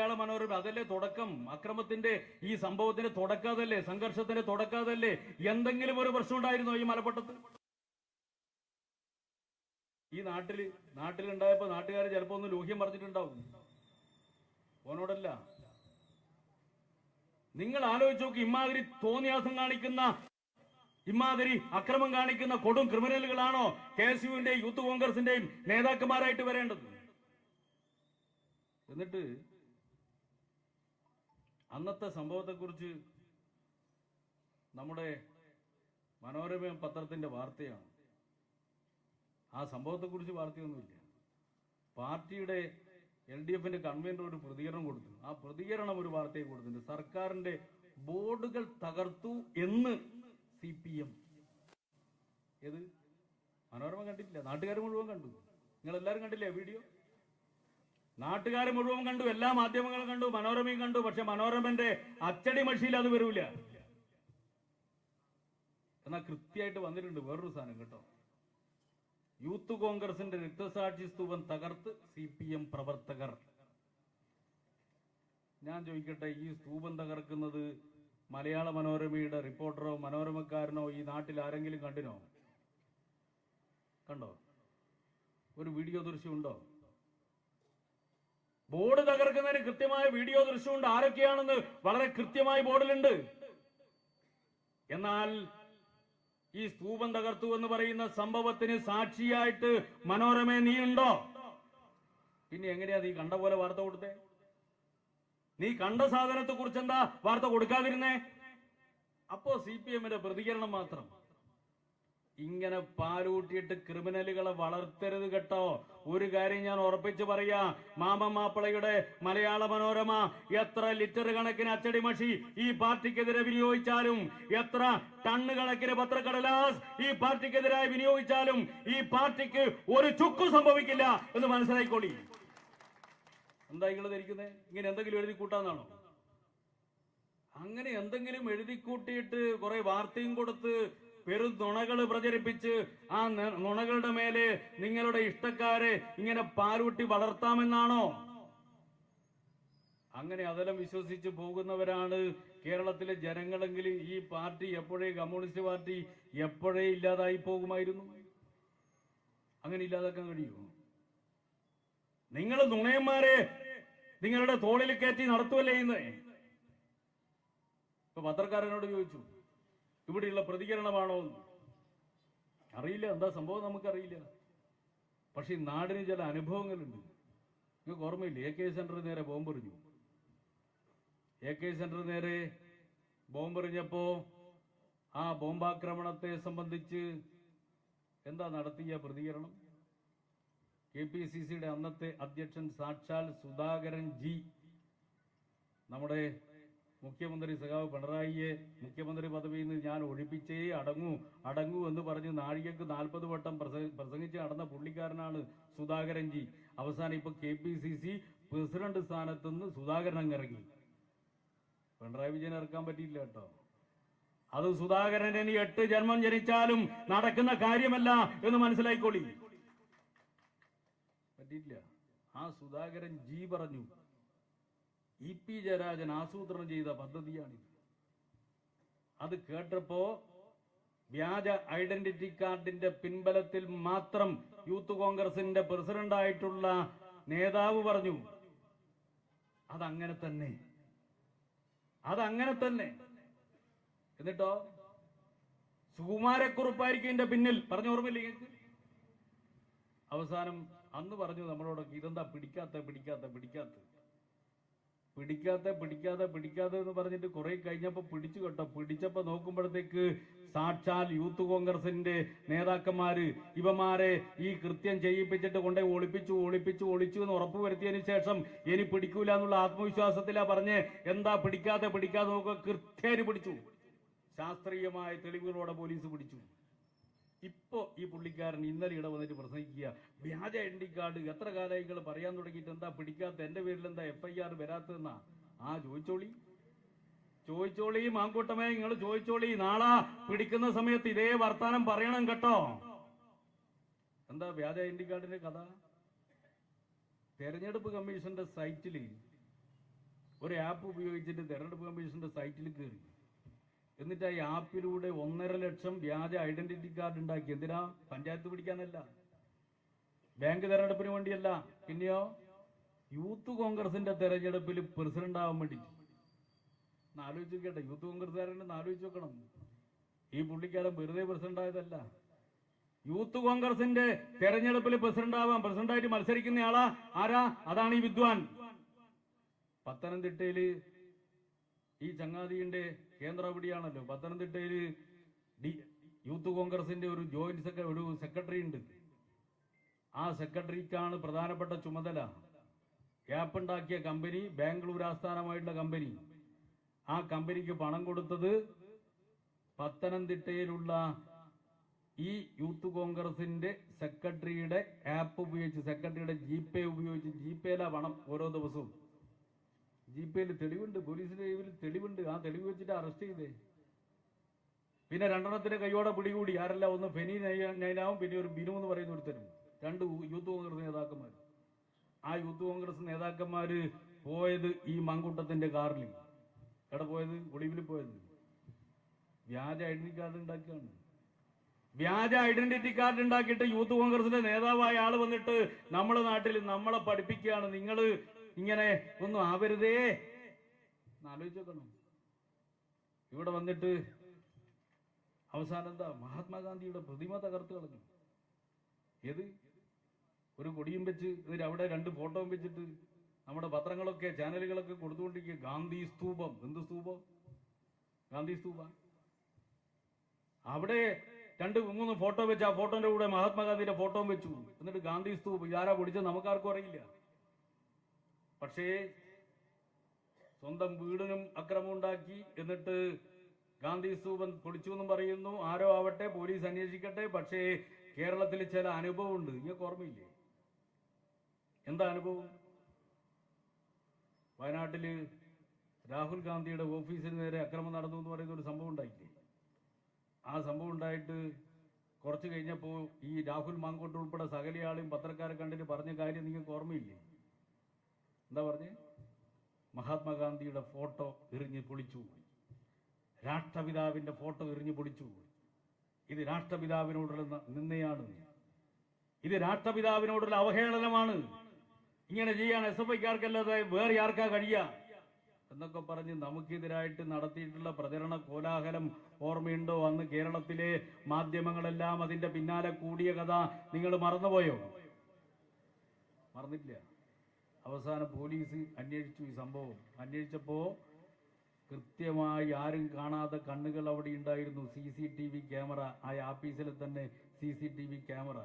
മലയാള മനോരമ അതല്ലേ തുടക്കം? അക്രമത്തിന്റെ ഈ സംഭവത്തിന്റെ തുടക്കാതല്ലേ? സംഘർഷത്തിന്റെ തുടക്കാതല്ലേ? എന്തെങ്കിലും ഒരു പ്രശ്നം ഉണ്ടായിരുന്നോ ഈ മലപ്പട്ടത്തിൽ ഈ നാട്ടിൽ നാട്ടിലുണ്ടായപ്പോ നാട്ടുകാർ ചിലപ്പോ ഒന്ന് ലോഹ്യം പറഞ്ഞിട്ടുണ്ടാവും. ഓനോടല്ല. നിങ്ങൾ ആലോചിച്ച് നോക്ക് ഇമാതിരി തോന്നിയാസം കാണിക്കുന്ന ഇമാതിരി അക്രമം കാണിക്കുന്ന കൊടും ക്രിമിനലുകളാണോ കെ എസ് യുവിന്റെയും യൂത്ത് കോൺഗ്രസിന്റെയും നേതാക്കന്മാരായിട്ട് വരേണ്ടത്? എന്നിട്ട് അന്നത്തെ സംഭവത്തെക്കുറിച്ച് നമ്മുടെ മനോരമ പത്രത്തിന്റെ വാർത്തയാണ്. ആ സംഭവത്തെക്കുറിച്ച് വാർത്തയൊന്നുമില്ല. പാർട്ടിയുടെ എൽ ഡി എഫിന്റെ കൺവീനർ ഒരു പ്രതികരണം കൊടുത്തു. ആ പ്രതികരണം ഒരു വാർത്തയെ കൊടുത്തിട്ടുണ്ട്. സർക്കാരിന്റെ ബോർഡുകൾ തകർത്തു എന്ന് സി പി എം ഏത്? മനോരമ കണ്ടിട്ടില്ല. നാട്ടുകാർ മുഴുവൻ കണ്ടു. നിങ്ങൾ എല്ലാവരും കണ്ടില്ലേ വീഡിയോ? നാട്ടുകാർ മുഴുവൻ കണ്ടു എല്ലാ മാധ്യമങ്ങളും കണ്ടു മനോരമയും കണ്ടു പക്ഷെ മനോരമന്റെ അച്ചടി മഷിയിൽ അത് വരൂല. എന്നാ കൃത്യമായിട്ട് വന്നിട്ടുണ്ട് വേറൊരു സാധനം കേട്ടോ. യൂത്ത് കോൺഗ്രസിന്റെ രക്തസാക്ഷി സ്തൂപം തകർത്ത് സി പി എം പ്രവർത്തകർ. ഞാൻ ചോദിക്കട്ടെ ഈ സ്തൂപം തകർക്കുന്നത് മലയാള മനോരമയുടെ റിപ്പോർട്ടറോ മനോരമക്കാരനോ ഈ നാട്ടിൽ ആരെങ്കിലും കണ്ടിനോ? കണ്ടോ? ഒരു വീഡിയോ ദൃശ്യമുണ്ടോ ബോർഡ് തകർക്കുന്നതിന് കൃത്യമായ വീഡിയോ ദൃശ്യമുണ്ട്. ആരൊക്കെയാണെന്ന് വളരെ കൃത്യമായി ബോർഡിലുണ്ട്. എന്നാൽ ഈ സ്തൂപം തകർത്തു എന്ന് പറയുന്ന സംഭവത്തിന് സാക്ഷിയായിട്ട് മനോരമ നീ ഉണ്ടോ പിന്നെ എങ്ങനെയാ നീ കണ്ട പോലെ വാർത്ത കൊടുത്തേ? നീ കണ്ട സാധനത്തെ കുറിച്ച് എന്താ വാർത്ത കൊടുക്കാതിരുന്നേ? അപ്പോ സി പി എമ്മിന്റെ പ്രതികരണം മാത്രം. ഇങ്ങനെ പാലൂട്ടിയിട്ട് ക്രിമിനലുകളെ വളർത്തരുത് കേട്ടോ. ഒരു കാര്യം ഞാൻ ഉറപ്പിച്ചു പറയാ. മാമ മാപ്പിളയുടെ മലയാള മനോരമ എത്ര ലിറ്റർ കണക്കിന് അച്ചടി മഷി ഈ പാർട്ടിക്കെതിരെ വിനിയോഗിച്ചാലും എത്ര ടണ്ണ് കണക്കിന് പത്രക്കടലാസ് ഈ പാർട്ടിക്കെതിരായി വിനിയോഗിച്ചാലും ഈ പാർട്ടിക്ക് ഒരു ചുക്കു സംഭവിക്കില്ല എന്ന് മനസ്സിലായിക്കോളി. എന്താ നിങ്ങൾ ധരിക്കുന്നത് ഇങ്ങനെ എന്തെങ്കിലും എഴുതി കൂട്ടാന്നാണോ? അങ്ങനെ എന്തെങ്കിലും എഴുതി കൂട്ടിയിട്ട് കുറെ വാർത്തയും കൊടുത്ത് പെരും നുണകൾ പ്രചരിപ്പിച്ച് ആ നുണകളുടെ മേലെ നിങ്ങളുടെ ഇഷ്ടക്കാരെ ഇങ്ങനെ പാലൂട്ടി വളർത്താമെന്നാണോ? അങ്ങനെ അതെല്ലാം വിശ്വസിച്ച് പോകുന്നവരാണ് കേരളത്തിലെ ജനങ്ങളെങ്കിൽ ഈ പാർട്ടി എപ്പോഴേ കമ്മ്യൂണിസ്റ്റ് പാർട്ടി എപ്പോഴേ ഇല്ലാതായി പോകുമായിരുന്നു? അങ്ങനെ ഇല്ലാതാക്കാൻ കഴിയുമോ? നിങ്ങൾ നുണയന്മാരെ നിങ്ങളുടെ തോളിൽ കയറ്റി നടത്തുമല്ലേ ഇന്ന്? ഇപ്പൊ പത്രക്കാരനോട് ചോദിച്ചു. ഇവിടെയുള്ള പ്രതികരണമാണോ. അറിയില്ല. എന്താ സംഭവം നമുക്കറിയില്ല. പക്ഷെ ഈ നാടിന് ചില അനുഭവങ്ങളുണ്ട്. നിങ്ങൾക്ക് ഓർമ്മയില്ല? എ കെ സെന്റർ നേരെ ബോംബെറിഞ്ഞു. എ കെ സെന്റർ നേരെ ബോംബെറിഞ്ഞപ്പോ ആ ബോംബാക്രമണത്തെ സംബന്ധിച്ച് എന്താ നടത്തിയ പ്രതികരണം? കെ പി സി സിയുടെ അന്നത്തെ അധ്യക്ഷൻ സാക്ഷാൽ സുധാകരൻ ജി നമ്മുടെ മുഖ്യമന്ത്രി സഖാവ് പിണറായിയെ മുഖ്യമന്ത്രി പദവിയിൽ നിന്ന് ഞാൻ ഒഴിപ്പിച്ചേ അടങ്ങൂ അടങ്ങൂ എന്ന് പറഞ്ഞ് നാഴികക്ക് നാൽപ്പത് വട്ടം പ്രസംഗിച്ച് നടന്ന പുള്ളിക്കാരനാണ് സുധാകരൻ ജി. അവസാനം ഇപ്പൊ K P C C president സ്ഥാനത്തുനിന്ന് സുധാകരൻ അങ്ങ് ഇറങ്ങി. പിണറായി വിജയൻ ഇറക്കാൻ പറ്റിയില്ല കേട്ടോ. അത് സുധാകരൻ ഇനി എട്ട് ജന്മം ജനിച്ചാലും നടക്കുന്ന കാര്യമല്ല എന്ന് മനസ്സിലായിക്കോളി. പറ്റിയില്ല. ആ സുധാകരൻ ജി പറഞ്ഞു ഇ പി ജയരാജൻ ആസൂത്രണം ചെയ്ത പദ്ധതിയാണിത്. അത് കേട്ടപ്പോ വ്യാജ ഐഡന്റിറ്റി കാർഡിന്റെ പിൻബലത്തിൽ മാത്രം യൂത്ത് കോൺഗ്രസിന്റെ പ്രസിഡന്റായിട്ടുള്ള നേതാവ് പറഞ്ഞു. അതങ്ങനെ തന്നെ. അതങ്ങനെ തന്നെ. എന്നിട്ടോ? സുകുമാരക്കുറുപ്പായിരിക്കും എന്റെ പിന്നിൽ. പറഞ്ഞു ഓർമ്മയില്ലേ അവസാനം അന്ന് പറഞ്ഞു നമ്മളോടൊക്കെ ഇതെന്താ പിടിക്കാത്ത പിടിക്കാത്ത പിടിക്കാത്ത? പിടിക്കാത്ത പിടിക്കാതെ പിടിക്കാതെ എന്ന് പറഞ്ഞിട്ട് കുറെ കഴിഞ്ഞപ്പോ പിടിച്ചു കേട്ടോ. പിടിച്ചപ്പോ നോക്കുമ്പോഴത്തേക്ക് സാക്ഷാൽ യൂത്ത് കോൺഗ്രസിന്റെ നേതാക്കന്മാര് ഇവമാരെ ഈ കൃത്യം ചെയ്യിപ്പിച്ചിട്ട് കൊണ്ടേ ഒളിപ്പിച്ചു ഒളിപ്പിച്ചു ഒളിച്ചു എന്ന് ഉറപ്പുവരുത്തിയതിന് ശേഷം ഇനി പിടിക്കൂല എന്നുള്ള ആത്മവിശ്വാസത്തിലാ പറഞ്ഞ് എന്താ പിടിക്കാതെ പിടിക്കാതെ നോക്കുക കൃത്യേന് പിടിച്ചു. ശാസ്ത്രീയമായ തെളിവുകളോടെ പോലീസ് പിടിച്ചു. ഇപ്പോ ഈ പുള്ളിക്കാരൻ ഇന്നലെ ഇവിടെ വന്നിട്ട് പ്രസംഗിക്കുക. വ്യാജ ഐ ഡി കാർഡ് എത്ര കാലമായി നിങ്ങൾ പറയാൻ തുടങ്ങിയിട്ട് എന്താ പിടിക്കാത്ത? എന്റെ പേരിൽ എന്താ എഫ് ഐ ആർ വരാത്തതെന്നാ? ആ ചോദിച്ചോളി. ചോദിച്ചോളി മാങ്കൂട്ടമേ നിങ്ങൾ ചോദിച്ചോളി. നാളാ പിടിക്കുന്ന സമയത്ത് ഇതേ വർത്താനം പറയണം കേട്ടോ. എന്താ വ്യാജ ഐ ഡി കാർഡിന്റെ കഥ? തെരഞ്ഞെടുപ്പ് കമ്മീഷന്റെ സൈറ്റിൽ ഒരു ആപ്പ് ഉപയോഗിച്ചിട്ട് തെരഞ്ഞെടുപ്പ് കമ്മീഷന്റെ സൈറ്റിൽ കയറി എന്നിട്ട് ആ ആപ്പിലൂടെ ഒന്നര ലക്ഷം വ്യാജ ഐഡന്റിറ്റി കാർഡ് ഉണ്ടാക്കി. എന്തിനാ? പഞ്ചായത്ത് പിടിക്കാനല്ല. ബാങ്ക് തെരഞ്ഞെടുപ്പിന് വേണ്ടിയല്ല. പിന്നെയോ? യൂത്ത് കോൺഗ്രസിന്റെ തെരഞ്ഞെടുപ്പിൽ പ്രസിഡന്റ് ആവാൻ വേണ്ടി ആലോചിച്ച് നോക്കട്ടെ യൂത്ത് കോൺഗ്രസ്സുകാരനെ ആലോചിച്ച് നോക്കണം. ഈ പുള്ളിക്കാരൻ വെറുതെ പ്രസിഡന്റ് ആയതല്ല. യൂത്ത് കോൺഗ്രസിന്റെ തെരഞ്ഞെടുപ്പിൽ പ്രസിഡന്റ് ആവാൻ പ്രസിഡന്റായിട്ട് മത്സരിക്കുന്ന ആളാ. ആരാ? അതാണ് ഈ വിദ്വാൻ. പത്തനംതിട്ടയിൽ ഈ ചങ്ങാതിയുടെ കേന്ദ്ര എവിടെയാണല്ലോ പത്തനംതിട്ടയിൽ ഡി യൂത്ത് കോൺഗ്രസിന്റെ ഒരു ജോയിന്റ് സെക്ര ഒരു സെക്രട്ടറി ഉണ്ട്. ആ സെക്രട്ടറിക്കാണ് പ്രധാനപ്പെട്ട ചുമതല. ആപ്പ് ഉണ്ടാക്കിയ കമ്പനി ബാംഗ്ലൂർ ആസ്ഥാനമായിട്ടുള്ള കമ്പനി. ആ കമ്പനിക്ക് പണം കൊടുത്തത് പത്തനംതിട്ടയിലുള്ള ഈ യൂത്ത് കോൺഗ്രസിന്റെ സെക്രട്ടറിയുടെ ആപ്പ് ഉപയോഗിച്ച് സെക്രട്ടറിയുടെ ജി പേ ഉപയോഗിച്ച് ജി പേയിലാണ് പണം ഓരോ ദിവസവും. ജി പേയിൽ തെളിവുണ്ട്. പോലീസിന്റെ കയ്യിൽ തെളിവുണ്ട്. ആ തെളിവ് വെച്ചിട്ട് അറസ്റ്റ് ചെയ്തേ. പിന്നെ രണ്ടെണ്ണത്തിന്റെ കൈയോടെ പിടികൂടി. ആരല്ല ഒന്ന് ഫെനി നൈനാവും പിന്നെ ഒരു ബിനു എന്ന് പറയുന്ന ഒരുത്തരും. രണ്ട് യൂത്ത് കോൺഗ്രസ് നേതാക്കന്മാർ ആ യൂത്ത് കോൺഗ്രസ് നേതാക്കന്മാര് പോയത് ഈ മങ്കൂട്ടത്തിന്റെ കാറിൽ എവിടെ പോയത്? ഒളിവിൽ പോയത്. വ്യാജ ഐഡന്റിറ്റി കാർഡ് ഉണ്ടാക്കിയാണ്. വ്യാജ ഐഡന്റിറ്റി കാർഡ് ഉണ്ടാക്കിയിട്ട് യൂത്ത് കോൺഗ്രസിന്റെ നേതാവായ ആൾ വന്നിട്ട് നമ്മുടെ നാട്ടിൽ നമ്മളെ പഠിപ്പിക്കുകയാണ്. നിങ്ങൾ ഇങ്ങനെ ഒന്നും ആവരുതേ. ഒന്ന് ആലോചിച്ച് നോക്കണം ഇവിടെ വന്നിട്ട് അവസാനം എന്താ? മഹാത്മാഗാന്ധിയുടെ പ്രതിമ തകർത്ത് കളഞ്ഞു. ഏത്? ഒരു കൊടിയും വെച്ച് എന്നിട്ട് അവിടെ രണ്ട് ഫോട്ടോയും വെച്ചിട്ട് നമ്മുടെ പത്രങ്ങളൊക്കെ ചാനലുകളൊക്കെ കൊടുത്തുകൊണ്ടിരിക്കുക. ഗാന്ധി സ്തൂപം. എന്ത് സ്തൂപം? ഗാന്ധി സ്തൂപ. അവിടെ രണ്ട് മൂന്ന് ഫോട്ടോ വെച്ച് ആ ഫോട്ടോന്റെ കൂടെ മഹാത്മാഗാന്ധിയുടെ ഫോട്ടോ വെച്ചു. എന്നിട്ട് ഗാന്ധി സ്തൂപ്. ഇതാരാ പൊടിച്ചത്? നമുക്കാർക്കും അറിയില്ല. പക്ഷേ സ്വന്തം വീടിനും അക്രമം ഉണ്ടാക്കി എന്നിട്ട് ഗാന്ധി സ്തൂപം പൊളിച്ചു എന്നും പറയുന്നു. ആരോ ആവട്ടെ പോലീസ് അന്വേഷിക്കട്ടെ. പക്ഷേ കേരളത്തിൽ ചില അനുഭവമുണ്ട്. നിങ്ങൾക്ക് ഓർമ്മയില്ലേ? എന്താ അനുഭവം? വയനാട്ടിൽ രാഹുൽ ഗാന്ധിയുടെ ഓഫീസിന് നേരെ അക്രമം നടന്നു എന്ന് പറയുന്ന ഒരു സംഭവം ഉണ്ടായില്ലേ? ആ സംഭവം ഉണ്ടായിട്ട് കുറച്ച് കഴിഞ്ഞപ്പോൾ ഈ രാഹുൽ മാങ്കോട്ട് ഉൾപ്പെടെ സകലയാളെയും പത്രക്കാരെ കണ്ടിട്ട് പറഞ്ഞ കാര്യം നിങ്ങൾക്ക് ഓർമ്മയില്ലേ? എന്താ പറഞ്ഞേ? മഹാത്മാഗാന്ധിയുടെ ഫോട്ടോ എറിഞ്ഞ് പൊളിച്ചു രാഷ്ട്രപിതാവിന്റെ ഫോട്ടോ എറിഞ്ഞ് പൊളിച്ചു ഇത് രാഷ്ട്രപിതാവിനോടുള്ള നിന്നയാണ് ഇത് രാഷ്ട്രപിതാവിനോടുള്ള അവഹേളനമാണ്. ഇങ്ങനെ ചെയ്യാൻ എസ് എഫ് ഐക്കാർക്കല്ലാതെ വേറെ ആർക്കാ കഴിയുക എന്നൊക്കെ പറഞ്ഞ് നമുക്കെതിരായിട്ട് നടത്തിയിട്ടുള്ള പ്രചരണ കോലാഹലം ഓർമ്മയുണ്ടോ? അന്ന് കേരളത്തിലെ മാധ്യമങ്ങളെല്ലാം അതിന്റെ പിന്നാലെ കൂടിയ കഥ നിങ്ങൾ മറന്നുപോയോ? മറന്നില്ല അവസാനം പോലീസ് അന്വേഷിച്ചു ഈ സംഭവം. അന്വേഷിച്ചപ്പോ കൃത്യമായി ആരും കാണാത്ത കണ്ണുകൾ അവിടെ ഉണ്ടായിരുന്നു. C C T V camera. ആ ആഫീസിൽ തന്നെ C C T V camera.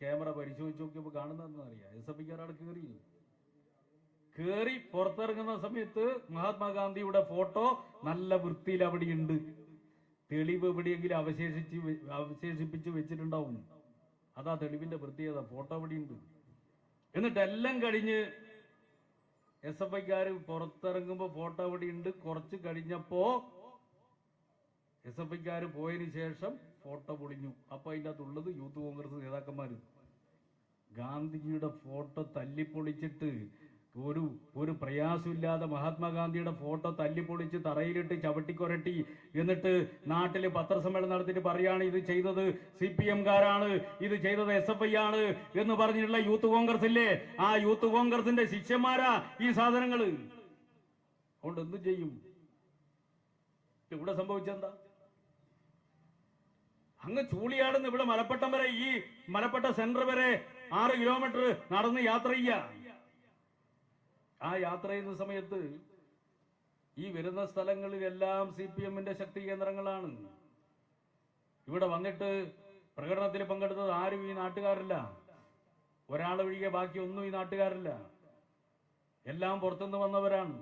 Camera പരിശോധിച്ച് നോക്കിയപ്പോൾ കാണുന്നതെന്നറിയാം എസ് എഫ് ഐക്കാരാണ് കയറി കയറി പുറത്തിറങ്ങുന്ന സമയത്ത് മഹാത്മാഗാന്ധിയുടെ ഫോട്ടോ നല്ല വൃത്തിയിൽ അവിടെ ഉണ്ട് തെളിവ് എവിടെയെങ്കിലും അവശേഷിച്ച് അവശേഷിപ്പിച്ച് വെച്ചിട്ടുണ്ടാവും. അതാ തെളിവിന്റെ പ്രത്യേകത. ഫോട്ടോ അവിടെയുണ്ട്. എന്നിട്ട് എല്ലാം കഴിഞ്ഞ് എസ് എഫ് ഐക്കാർ പുറത്തിറങ്ങുമ്പോ ഫോട്ടോ അവിടെ ഉണ്ട് കുറച്ച് കഴിഞ്ഞപ്പോ എസ് എഫ് ഐക്കാർ പോയതിനു ശേഷം ഫോട്ടോ പൊളിഞ്ഞു. അപ്പൊ അതിന്റെ അകത്തുള്ളത് യൂത്ത് കോൺഗ്രസ് നേതാക്കന്മാര്. ഗാന്ധിജിയുടെ ഫോട്ടോ തല്ലിപ്പൊളിച്ചിട്ട് ഒരു ഒരു പ്രയാസമില്ലാതെ മഹാത്മാഗാന്ധിയുടെ ഫോട്ടോ തല്ലിപ്പൊളിച്ച് തറയിലിട്ട് ചവിട്ടിക്കൊരട്ടി എന്നിട്ട് നാട്ടിൽ പത്രസമ്മേളനം നടത്തിയിട്ട് പറയാണ് ഇത് ചെയ്തത്. സി പി എംകാരാണ് ഇത് ചെയ്തത് എസ് എഫ് ഐ ആണ് എന്ന് പറഞ്ഞിട്ടുള്ള യൂത്ത് കോൺഗ്രസ് ഇല്ലേ ആ യൂത്ത് കോൺഗ്രസിന്റെ ശിഷ്യന്മാരാ ഈ സാധനങ്ങൾ അതുകൊണ്ട് എന്ത് ചെയ്യും. ഇവിടെ സംഭവിച്ചെന്താ അങ്ങ് ചൂളിയാടുന്ന് ഇവിടെ മലപ്പട്ടം വരെ ഈ മലപ്പെട്ട സെന്റർ വരെ ആറ് കിലോമീറ്റർ നടന്ന് യാത്ര ചെയ്യാ. ആ യാത്ര ചെയ്യുന്ന സമയത്ത് ഈ വരുന്ന സ്ഥലങ്ങളിലെല്ലാം സി പി എമ്മിന്റെ ശക്തി കേന്ദ്രങ്ങളാണ്. ഇവിടെ വന്നിട്ട് പ്രകടനത്തിൽ പങ്കെടുത്തത് ആരും ഈ നാട്ടുകാരില്ല. ഒരാൾ ഒഴികെ ബാക്കി ഒന്നും ഈ നാട്ടുകാരില്ല. എല്ലാം പുറത്തുനിന്ന് വന്നവരാണ്.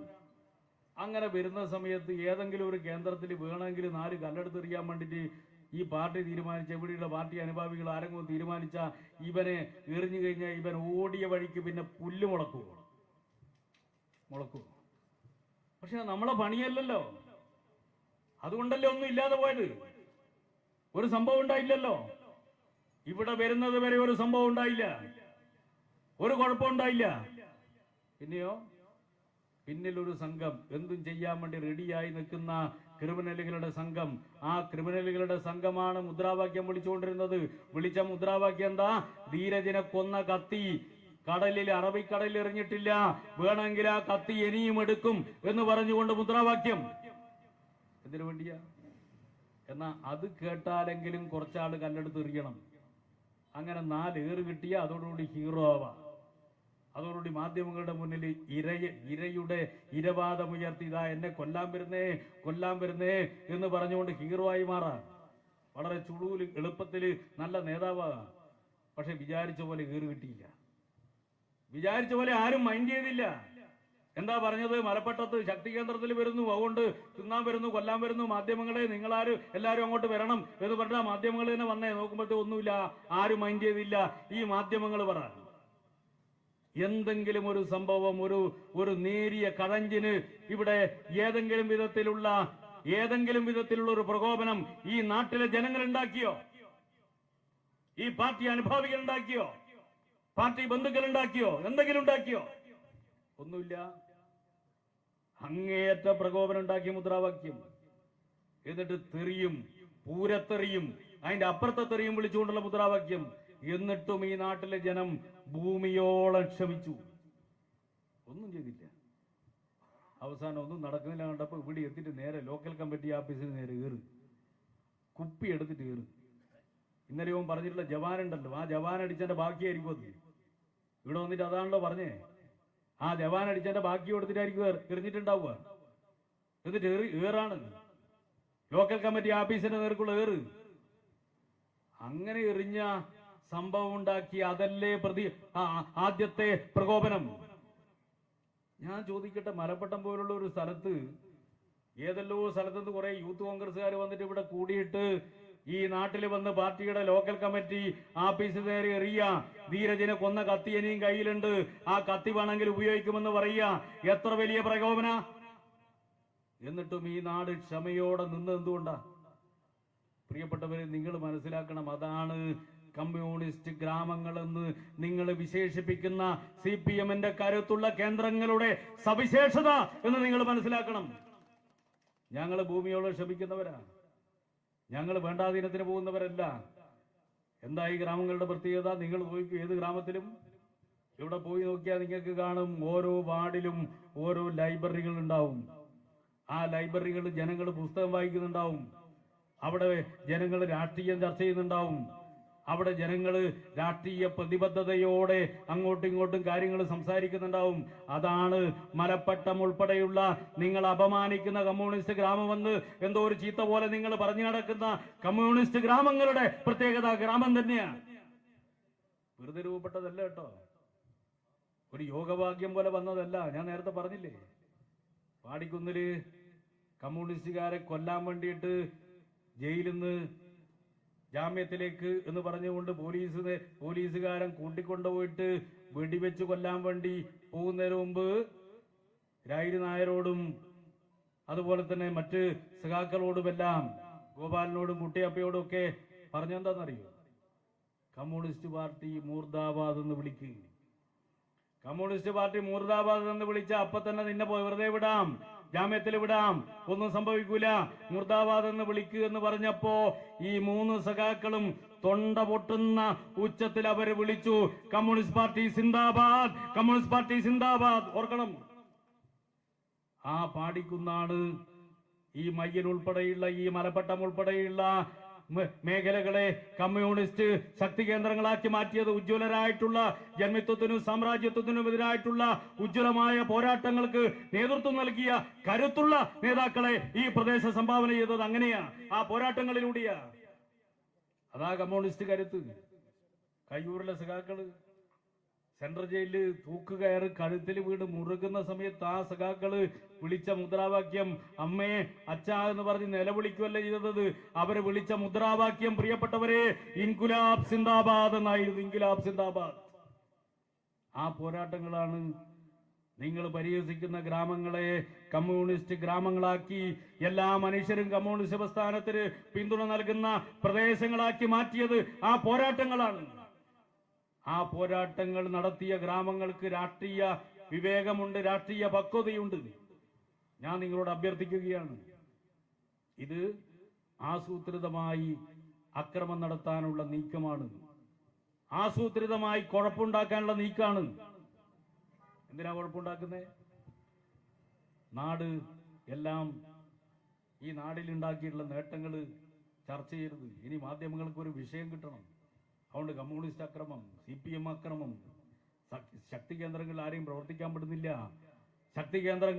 അങ്ങനെ വരുന്ന സമയത്ത് ഏതെങ്കിലും ഒരു കേന്ദ്രത്തിൽ വേണമെങ്കിൽ നാല് കല്ലെടുത്തെറിയാൻ വേണ്ടിയിട്ട് ഈ പാർട്ടി തീരുമാനിച്ച എവിടെയുള്ള പാർട്ടി അനുഭാവികൾ ആരെങ്കിലും തീരുമാനിച്ച ഇവനെ എറിഞ്ഞു കഴിഞ്ഞാൽ ഇവൻ ഓടിയ വഴിക്ക് പിന്നെ പുല്ല് മുളക്കുമോ മുളക്കും. പക്ഷെ നമ്മളെ പണിയല്ലല്ലോ. അതുകൊണ്ടല്ലേ ഒന്നും ഇല്ലാതെ പോയത്? ഒരു സംഭവം ഉണ്ടായില്ലല്ലോ. ഇവിടെ വരുന്നത് വരെ ഒരു സംഭവം ഉണ്ടായില്ല. ഒരു കുഴപ്പം ഉണ്ടായില്ല. പിന്നെയോ? പിന്നിൽ ഒരു സംഘം എന്തും ചെയ്യാൻ വേണ്ടി റെഡിയായി നിൽക്കുന്ന ക്രിമിനലുകളുടെ സംഘം. ആ ക്രിമിനലുകളുടെ സംഘമാണ് മുദ്രാവാക്യം വിളിച്ചുകൊണ്ടിരുന്നത്. വിളിച്ച മുദ്രാവാക്യം എന്താ? ധീരജിനെ കൊന്ന കത്തി. കടലിൽ അറബിക്കടലിൽ എറിഞ്ഞിട്ടില്ല. വേണമെങ്കിൽ ആ കത്തി ഇനിയും എടുക്കും എന്ന് പറഞ്ഞുകൊണ്ട് മുദ്രാവാക്യം. എന്തിനു വേണ്ടിയാ? എന്നാ അത് കേട്ടാലെങ്കിലും കുറച്ചാൾ കല്ലെടുത്ത് എറിയണം. അങ്ങനെ നാല് ഏറ് കിട്ടിയ അതോടുകൂടി ഹീറോ ആവാം. അതോടുകൂടി മാധ്യമങ്ങളുടെ മുന്നിൽ ഇരയ ഇരയുടെ ഇരവാദമുയർത്തി ഇതാ എന്നെ കൊല്ലാൻ വരുന്നേ കൊല്ലാൻ വരുന്നേ എന്ന് പറഞ്ഞുകൊണ്ട് ഹീറോ ആയി മാറാം. വളരെ ചുളൂൽ എളുപ്പത്തിൽ നല്ല നേതാവാകാം. പക്ഷെ വിചാരിച്ച പോലെ ഏറ് കിട്ടിയില്ല. വിചാരിച്ച പോലെ ആരും മൈൻഡ് ചെയ്തില്ല. എന്താ പറഞ്ഞത്? മലപ്പട്ടത്ത് ശക്തി കേന്ദ്രത്തിൽ വരുന്നു അതുകൊണ്ട് തിന്നാൻ വരുന്നു കൊല്ലാൻ വരുന്നു മാധ്യമങ്ങളെ നിങ്ങളാരും എല്ലാവരും അങ്ങോട്ട് വരണം എന്ന് പറഞ്ഞാൽ മാധ്യമങ്ങൾ തന്നെ വന്നേ. നോക്കുമ്പോഴത്തെ ഒന്നുമില്ല ആരും മൈൻഡ് ചെയ്തില്ല. ഈ മാധ്യമങ്ങൾ പറ. എന്തെങ്കിലും ഒരു സംഭവം ഒരു ഒരു നേരിയ കഴഞ്ചിന് ഇവിടെ ഏതെങ്കിലും വിധത്തിലുള്ള ഏതെങ്കിലും വിധത്തിലുള്ള ഒരു പ്രകോപനം ഈ നാട്ടിലെ ജനങ്ങൾ ഉണ്ടാക്കിയോ? ഈ പാർട്ടി അനുഭാവികൾ ഉണ്ടാക്കിയോ? പാർട്ടി ബന്ധുക്കൾ ഉണ്ടാക്കിയോ എന്തെങ്കിലും ഉണ്ടാക്കിയോ? ഒന്നുമില്ല. അങ്ങേയറ്റ പ്രകോപനം ഉണ്ടാക്കിയ മുദ്രാവാക്യം. എന്നിട്ട് തെറിയും പൂരത്തെറിയും അതിന്റെ അപ്പുറത്തെ തെറിയും വിളിച്ചുകൊണ്ടുള്ള മുദ്രാവാക്യം. എന്നിട്ടും ഈ നാട്ടിലെ ജനം ഭൂമിയോളം ക്ഷമിച്ചു. ഒന്നും ചെയ്തില്ല. അവസാനം ഒന്നും നടക്കുന്നില്ല കണ്ടപ്പോ ഇവിടെ എത്തിയിട്ട് നേരെ ലോക്കൽ കമ്മിറ്റി ഓഫീസിന് നേരെ കയറി കുപ്പി എടുത്തിട്ട് കയറി ഇന്നലെ ഓൻ പറഞ്ഞിട്ടുള്ള ജവാനുണ്ടല്ലോ. ആ ജവാൻ അടിച്ചതിന്റെ ബാക്കിയായിരിക്കും അത്. ഇവിടെ വന്നിട്ട് അതാണല്ലോ പറഞ്ഞേ. ആ ജവാൻ അടിച്ചതിന്റെ ബാക്കി കൊടുത്തിട്ടായിരിക്കും എറിഞ്ഞിട്ടുണ്ടാവുക. എന്നിട്ട് ഏറി ഏറാണ്. ലോക്കൽ കമ്മിറ്റി ഓഫീസിന്റെ നേർക്കുള്ള ഏറ്. അങ്ങനെ എറിഞ്ഞ സംഭവം ഉണ്ടാക്കി അതല്ലേ പ്രതി ആദ്യത്തെ പ്രകോപനം. ഞാൻ ചോദിക്കട്ടെ മലപ്പട്ടം പോലുള്ള ഒരു സ്ഥലത്ത് ഏതെല്ലോ സ്ഥലത്തുനിന്ന് കുറെ യൂത്ത് കോൺഗ്രസ്സുകാർ വന്നിട്ട് ഇവിടെ കൂടിയിട്ട് ഈ നാട്ടിൽ വന്ന് പാർട്ടിയുടെ ലോക്കൽ കമ്മിറ്റി ആഫീസ് നേരെ എറിയ. ധീരജിനെ കൊന്ന കത്തി ഇനിയും കയ്യിലുണ്ട്. ആ കത്തി വേണമെങ്കിൽ ഉപയോഗിക്കുമെന്ന് പറയുക. എത്ര വലിയ പ്രകോപന? എന്നിട്ടും ഈ നാട് ക്ഷമയോടെ നിന്ന് എന്തുകൊണ്ടാ? പ്രിയപ്പെട്ടവരെ നിങ്ങൾ മനസ്സിലാക്കണം അതാണ് കമ്മ്യൂണിസ്റ്റ് ഗ്രാമങ്ങളെന്ന് നിങ്ങൾ വിശേഷിപ്പിക്കുന്ന സി പി എമ്മിന്റെ കരുത്തുള്ള കേന്ദ്രങ്ങളുടെ സവിശേഷത എന്ന് നിങ്ങൾ മനസ്സിലാക്കണം. ഞങ്ങൾ ഭൂമിയോട് ക്ഷമിക്കുന്നവരാ. ഞങ്ങൾ വേണ്ടാധീനത്തിന് പോകുന്നവരല്ല. എന്താ ഈ ഗ്രാമങ്ങളുടെ പ്രത്യേകത? നിങ്ങൾ നോക്കൂ ഏത് ഗ്രാമത്തിലും? ഇവിടെ പോയി നോക്കിയാൽ നിങ്ങൾക്ക് കാണും ഓരോ വാർഡിലും ഓരോ ലൈബ്രറികൾ ഉണ്ടാവും. ആ ലൈബ്രറികളിൽ ജനങ്ങൾ പുസ്തകം വായിക്കുന്നുണ്ടാവും. അവിടെ ജനങ്ങൾ രാഷ്ട്രീയം ചർച്ച ചെയ്യുന്നുണ്ടാവും. അവിടെ ജനങ്ങൾ രാഷ്ട്രീയ പ്രതിബദ്ധതയോടെ അങ്ങോട്ടും ഇങ്ങോട്ടും കാര്യങ്ങൾ സംസാരിക്കുന്നുണ്ടാവും. അതാണ് മലപ്പട്ടം ഉൾപ്പെടെയുള്ള നിങ്ങൾ അപമാനിക്കുന്ന കമ്മ്യൂണിസ്റ്റ് ഗ്രാമമെന്ന് എന്തോ ഒരു ചീത്ത പോലെ നിങ്ങൾ പറഞ്ഞു നടക്കുന്ന കമ്മ്യൂണിസ്റ്റ് ഗ്രാമങ്ങളുടെ പ്രത്യേകത ഗ്രാമം തന്നെയാണ്. വെറുതെ രൂപപ്പെട്ടതല്ല കേട്ടോ. ഒരു യോഗഭാഗ്യം പോലെ വന്നതല്ല. ഞാൻ നേരത്തെ പറഞ്ഞില്ലേ? പാടിക്കുന്നിൽ കമ്മ്യൂണിസ്റ്റുകാരെ കൊല്ലാൻ വേണ്ടിയിട്ട് ജയിലിൽ നിന്ന് ജാമ്യത്തിലേക്ക് എന്ന് പറഞ്ഞുകൊണ്ട് പോലീസ് പോലീസുകാരൻ കൂട്ടിക്കൊണ്ടുപോയിട്ട് വെടിവെച്ച് കൊല്ലാൻ വേണ്ടി പോകുന്നതിന് മുമ്പ് രായിരി നായരോടും അതുപോലെ തന്നെ മറ്റ് സഖാക്കളോടുമെല്ലാം ഗോപാലിനോടും കുട്ടിയപ്പയോടും ഒക്കെ പറഞ്ഞെന്താണെന്നറിയോ കമ്മ്യൂണിസ്റ്റ് പാർട്ടി മൂർദാബാദ് എന്ന് വിളിക്കുക കമ്മ്യൂണിസ്റ്റ് പാർട്ടി മൂർദാബാദ് എന്ന് വിളിച്ച അപ്പൊ തന്നെ നിന്നെ വെറുതെ വിടാം. ജാമ്യത്തിൽ വിടാം. ഒന്നും സംഭവിക്കൂല. മുർദാബാദ് എന്ന് വിളിക്കുക എന്ന് പറഞ്ഞപ്പോ ഈ മൂന്ന് സഖാക്കളും തൊണ്ട പൊട്ടുന്ന ഉച്ചത്തിൽ അവർ വിളിച്ചു. കമ്മ്യൂണിസ്റ്റ് പാർട്ടി സിന്ദാബാദ് കമ്മ്യൂണിസ്റ്റ് പാർട്ടി സിന്ദാബാദ്. ഓർക്കണം. ആ പാടിക്കുന്നാണ് ഈ മയ്യൻ ഉൾപ്പെടെയുള്ള ഈ മലപ്പട്ടം ഉൾപ്പെടെയുള്ള മേഖലകളെ കമ്മ്യൂണിസ്റ്റ് ശക്തി കേന്ദ്രങ്ങളാക്കി മാറ്റിയത് ഉജ്ജ്വലരായിട്ടുള്ള ജന്മിത്വത്തിനും സാമ്രാജ്യത്വത്തിനും എതിരായിട്ടുള്ള ഉജ്ജ്വലമായ പോരാട്ടങ്ങൾക്ക് നേതൃത്വം നൽകിയ കരുത്തുള്ള നേതാക്കളെ ഈ പ്രദേശ സംഭാവന ചെയ്തത് അങ്ങനെയാ. ആ പോരാട്ടങ്ങളിലൂടെയാ. അതാ കമ്മ്യൂണിസ്റ്റ് കരുത്ത്. കയ്യൂരിലെ സഖാക്കൾ സെൻട്രൽ ജയിലിൽ തൂക്കുകയറ് കഴുത്തിൽ വീട് മുറുകുന്ന സമയത്ത് ആ സഖാക്കൾ വിളിച്ച മുദ്രാവാക്യം അമ്മേ അച്ഛ എന്ന് പറഞ്ഞ് നിലവിളിക്കുവല്ല ചെയ്തത്? അവർ വിളിച്ച മുദ്രാവാക്യം പ്രിയപ്പെട്ടവരെ ഇൻകുലാബ് സിന്ദാബാദ് എന്നായിരുന്നു ഇൻകുലാബ് സിന്ദാബാദ്. ആ പോരാട്ടങ്ങളാണ് നിങ്ങൾ പരിഹസിക്കുന്ന ഗ്രാമങ്ങളെ കമ്മ്യൂണിസ്റ്റ് ഗ്രാമങ്ങളാക്കി എല്ലാ മനുഷ്യരും കമ്മ്യൂണിസ്റ്റ് പ്രസ്ഥാനത്തിന് പിന്തുണ നൽകുന്ന പ്രദേശങ്ങളാക്കി മാറ്റിയത് ആ പോരാട്ടങ്ങളാണ്. ആ പോരാട്ടങ്ങൾ നടത്തിയ ഗ്രാമങ്ങൾക്ക് രാഷ്ട്രീയ വിവേകമുണ്ട് രാഷ്ട്രീയ പക്വതയുണ്ട്. ഞാൻ നിങ്ങളോട് അഭ്യർത്ഥിക്കുകയാണ്. ഇത് ആസൂത്രിതമായി അക്രമം നടത്താനുള്ള നീക്കമാണ്. ആസൂത്രിതമായി കുഴപ്പമുണ്ടാക്കാനുള്ള നീക്കാണ് എന്തിനാ കുഴപ്പമുണ്ടാക്കുന്നത് നാട് എല്ലാം ഈ നാടിൽ ഉണ്ടാക്കിയിട്ടുള്ള നേട്ടങ്ങൾ ചർച്ച ചെയ്യരുത്. ഇനി മാധ്യമങ്ങൾക്ക് ഒരു വിഷയം കിട്ടണം. അതുകൊണ്ട് കമ്മ്യൂണിസ്റ്റ് അക്രമം സി പി എം അക്രമം ശക്തി കേന്ദ്രങ്ങളിൽ ആരെയും പ്രവർത്തിക്കാൻ പറ്റുന്നില്ല ശക്തി കേന്ദ്രങ്ങൾ